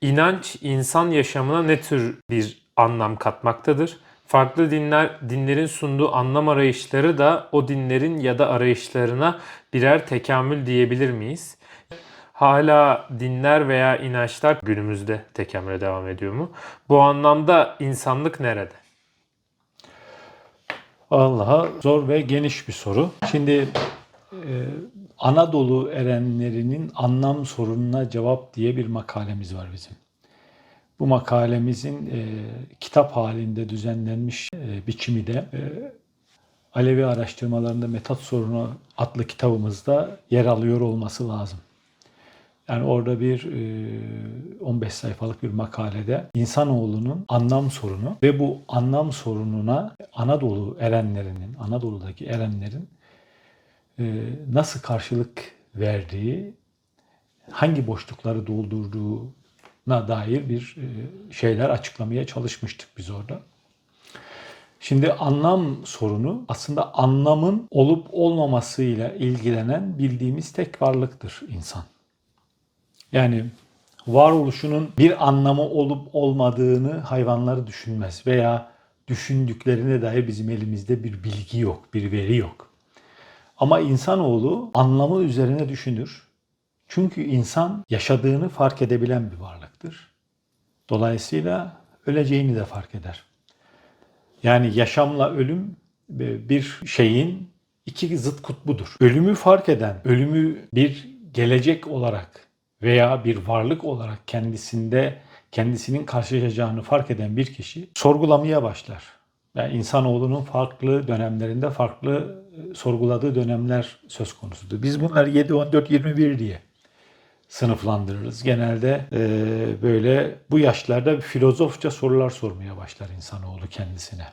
İnanç insan yaşamına ne tür bir anlam katmaktadır? Farklı dinler dinlerin sunduğu anlam arayışları da o dinlerin ya da arayışlarına birer tekamül diyebilir miyiz? Hala dinler veya inançlar günümüzde tekamüle devam ediyor mu? Bu anlamda insanlık nerede? Allah'a zor ve geniş bir soru. Şimdi e, Anadolu erenlerinin anlam sorununa cevap diye bir makalemiz var bizim. Bu makalemizin e, kitap halinde düzenlenmiş e, biçimi de e, Alevi araştırmalarında Metat Sorunu adlı kitabımızda yer alıyor olması lazım. Yani orada bir e, 15 sayfalık bir makalede insanoğlunun anlam sorunu ve bu anlam sorununa Anadolu erenlerinin, Anadolu'daki erenlerin e, nasıl karşılık verdiği, hangi boşlukları doldurduğuna dair bir e, şeyler açıklamaya çalışmıştık biz orada. Şimdi anlam sorunu aslında anlamın olup olmamasıyla ilgilenen bildiğimiz tek varlıktır insan. Yani varoluşunun bir anlamı olup olmadığını hayvanlar düşünmez veya düşündüklerine dair bizim elimizde bir bilgi yok, bir veri yok. Ama insanoğlu anlamı üzerine düşünür. Çünkü insan yaşadığını fark edebilen bir varlıktır. Dolayısıyla öleceğini de fark eder. Yani yaşamla ölüm bir şeyin iki zıt kutbudur. Ölümü fark eden, ölümü bir gelecek olarak veya bir varlık olarak kendisinde kendisinin karşılaşacağını fark eden bir kişi sorgulamaya başlar. Yani insanoğlunun farklı dönemlerinde farklı e, sorguladığı dönemler söz konusudur. Biz bunları 7, 14, 21 diye sınıflandırırız. Genelde e, böyle bu yaşlarda filozofça sorular sormaya başlar insanoğlu kendisine.